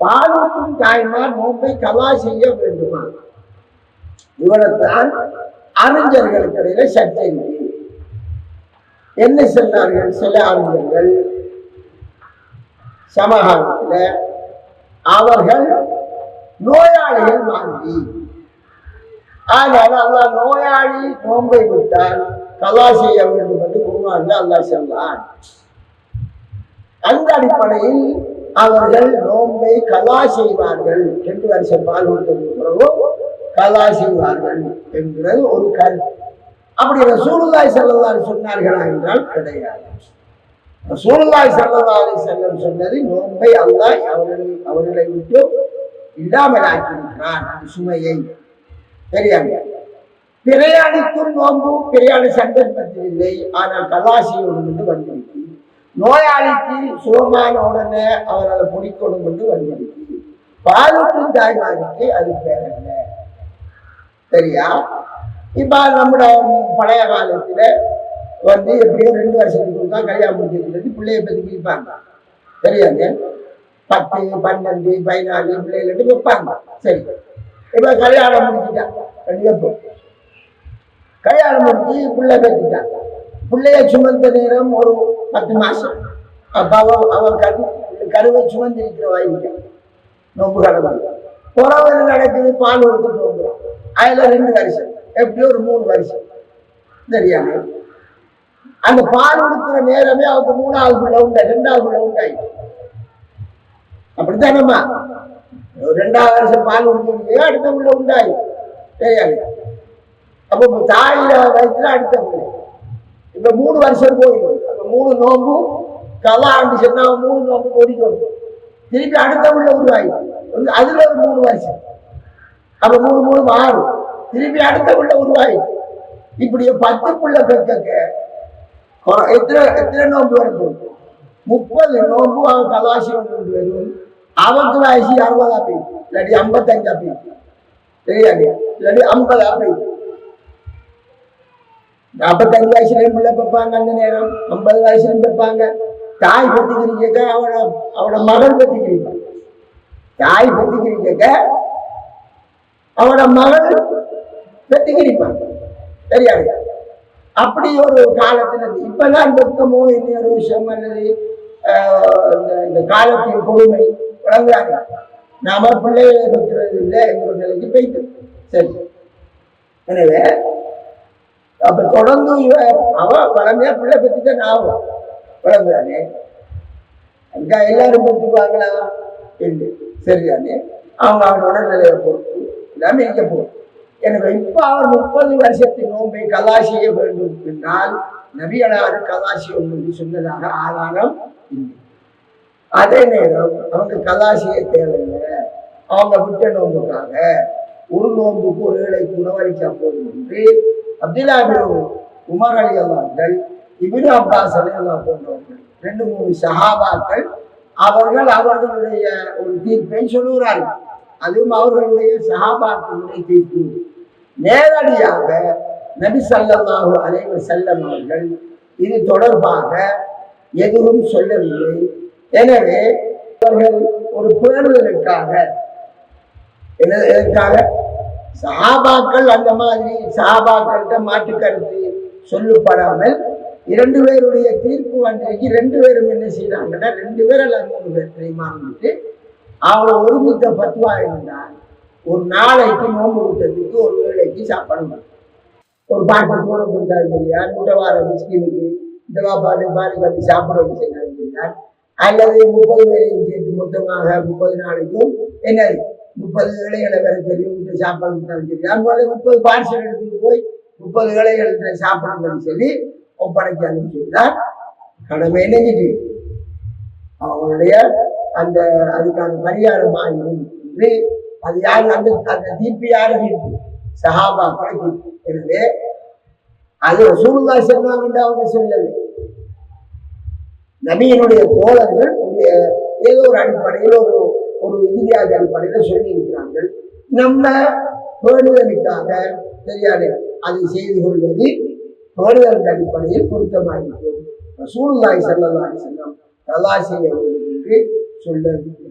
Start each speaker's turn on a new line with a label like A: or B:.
A: பாலூட்டும் தாய்மார் நோன்பை கலா செய்ய வேண்டுமா இவரைத்தான் அறிஞர்களுக்கிடையில சர்ச்சை என்ன சொன்னார்கள்? சில அறிஞர்கள் சமகாலத்தில் அவர்கள் நோயாளிகள் மாதிரி ஆனால் அல்லாஹ் நோயாளி நோன்பை விட்டால் கலா செய்ய வேண்டும் என்று குருவான் அல்லாஹ் சொன்னான். அந்த அடிப்படையில் அவர்கள் நோன்பை கலா செய்வார்கள். ரெண்டு வருஷம் பால் கொடுத்ததுக்கு பிறகு கலா செய்வார்கள் என்கிறது ஒரு கருத்து. அப்படி ரசூலுல்லாய் செல்லல்லாறு சொன்னார்களா என்றால் கிடையாது. ரசூலுல்லாய் செல்லல்லாறு செல்லம் சொன்னது நோன்பை அல்லாஹ் அவர்களை அவர்களை விட்டு இல்லாமல் ஆக்கியிருக்கிறான் சுமையை. தெரியாங்க பிரயாணிக்கும் நோன்பு பிரயாணி சந்தர்ப்பத்தில் இல்லை. ஆனால் கலாசியோடு என்று வந்திருக்கு நோயாளிக்கு சுகமான உடனே அவரால் அதை பிடிக்கணும் என்று வந்திருக்கு பாலூட்டும் தாய்மாருக்கு அது பேர் என்ன? சரியா இப்ப நம்மட பழைய காலத்துல வந்து எப்படியோ ரெண்டு வருஷத்துக்கு தான் கல்யாணம் முடிஞ்சிருக்கிறது பிள்ளைய பத்தி பிரிப்பாங்க. தெரியாது? பத்து பன்னெண்டு பதினாலு பிள்ளைகள் வைப்பாங்க. சரி. இப்ப கல்யாணம் முடிச்சுட்டாங்க ரெண்டு கல்யாணம் முடிச்சு பிள்ளை பெற்றுட்டாங்க. பிள்ளைய சுமந்த நேரம் ஒரு பத்து மாசம். அப்போ அவன் அவன் கரு கருவை சுமந்திருக்கிற வாய்ப்பு. நோம்பு கடமை புறவு நடக்குது பால் ஒருத்தர் தோங்குறோம் அதில் ரெண்டு வருஷம் எப்படியோ ஒரு மூணு வருஷம் சரியா? அந்த பால் கொடுக்குற நேரமே அவங்க மூணாவது பிள்ளை உண்டா ரெண்டாவது பிள்ளை உண்டாயி. அப்படித்தானம்மா? ரெண்டாவது வருஷம் பால் கொடுக்குறீங்க அடுத்த பிள்ளை உண்டாயி. சரியா? அப்போ தாயில வயசுல அடுத்த பிள்ளை இந்த மூணு வருஷம் போயிடும். அந்த மூணு நோம்பும் கலா ஆண்டு சொன்னா மூணு நோம்பு ஓடிக்கணும் திருப்பி அடுத்த உள்ள உருவாகி. அதுல ஒரு மூணு வருஷம். அப்ப மூணு மூணு மாறும். திருப்பி அடுத்த உள்ள உருவாகி. இப்படி பத்து புள்ள பெற்க எத்தனை எத்தனை நோம்பு வரும் முப்பது நோம்பு அவன் கலாசி ஒன்று வரும். அவனுக்கு வயசு அறுபதா போயிடுச்சு இல்லாட்டி ஐம்பத்தஞ்சா போயிடுச்சு தெரியாது இல்லாட்டி ஐம்பதா போயிடும் நாற்பத்தஞ்சு வயசுலயும் பிள்ளை பார்ப்பாங்க அந்த நேரம் ஐம்பது வயசுலயும் பார்ப்பாங்க. தாய் பத்திக்கிறீங்க அவட அவட மகள் பத்திக்கிறீங்க தாய் பத்திக்கிறீங்க அவட மகள் பெத்திக்கிரிப்பாங்க சரியா அப்படி ஒரு காலத்துல இப்பதான் வெக்கமோ இன்னொரு விஷயம் அல்லது ஆஹ், இந்த- காலத்தின் கொடுமை வழங்குறாங்க நாம பிள்ளைகளை பெற்றது இல்லை என்ற நிலைக்கு போயிட்டு சரி. எனவே அப்ப தொடர்ந்து அவன் பழமையா வளமையா பிள்ளை பெற்றுதான் ஆகும் பழந்தானே அங்க எல்லாரும் பெற்றுக்குவாங்களா என்று சரிதானே? அவங்க அவனோட நிலையை பொறுத்து எல்லாமே இங்க போகும். எனவே இப்ப அவர் முப்பது வருஷத்தின் நோன்பை கலா செய்ய வேண்டும் என்றால் நபியனார் கலா செய்யும் என்று சொன்னதாக ஆதாரம் இல்லை. அதே நேரம் அவங்க கலா செய்ய தேவையில்லை. அவங்க விட்ட நோன்புக்காக ஒரு நோன்புக்கு ஒரு ஏழைக்கு உணவளிக்க போதும் என்று அப்துல்லா உமர் அலி அல்லாக்கள் இபின் அப்பாஸ் அலி அல்லா போன்றவர்கள் ரெண்டு மூணு சஹாபாக்கள் அவர்கள் அவர்களுடைய ஒரு தீர்ப்பை சொல்லுகிறார்கள். அதுவும் அவர்களுடைய சஹாபாக்களுடைய தீர்ப்பு. நேரடியாக நபி சல்லாஹு அலைவ செல்லம் அவர்கள் இது தொடர்பாக எதுவும் சொல்லவில்லை. எனவே அவர்கள் ஒரு பேணுதலுக்காக என்ன எதற்காக? சஹாபாக்கள் அந்த மாதிரி சஹாபாக்கள்கிட்ட மாற்று கருத்து சொல்லப்படாமல் இரண்டு பேருடைய தீர்ப்பு வந்திருக்கு ரெண்டு பேரும் என்ன செய்யறாங்கன்னா ரெண்டு பேர் அல்ல மூணு பேர் தெரியுமா அவளை ஒருமித்த பத்துவா இருந்தால் ஒரு நாளைக்கு நோம்பு கூட்டத்துக்கு ஒரு வேளைக்கு சாப்பிடணும் ஒரு பாட்டு போன கொடுத்தா இல்லையா இந்த வார மிஸ்கினுக்கு இந்த பாப்பாடு பாரு பார்த்து சாப்பிட செய்யணும் அல்லது முப்பது பேரையும் சேர்த்து மொத்தமாக முப்பது நாளைக்கும் என்னது? முப்பது இலைகளை வேற தெரியும் சாப்பாடு சாப்பிடணும் சரி அதுபோல முப்பது பார்சல் எடுத்துட்டு போய் முப்பது இலைகளை சாப்பிடணும்னு சொல்லி ஒப்படைக்கணும்னு சொல்லிதான் கடமை நெஞ்சிட்டு. அவங்களுடைய அந்த அதுக்கான பரிகாரம் ஆகிடும் என்று அது யார்? அந்த அந்த தீர்ப்பு யாரு? தீர்ப்பு சஹாபா தீர்ப்பு எனவே அது ரசூலுல்லா சொன்னாங்கன்னு அவங்க சொல்லலை. நபியினுடைய தோழர்கள் ஏதோ ஒரு அடிப்படையில் ஒரு ஒரு இந்தியாத அடிப்படையில் சொல்லி இருக்கிறார்கள் நம்ம பேணுதலுக்காக தெரியாது அதை செய்து கொள்வது பேணுதலின் அடிப்படையில் பொருத்தமாயிருக்கும் சூழ்நாய் செல்லலாம் செல்லம் நல்லா செய்ய வேண்டும் என்று சொல்லவில்லை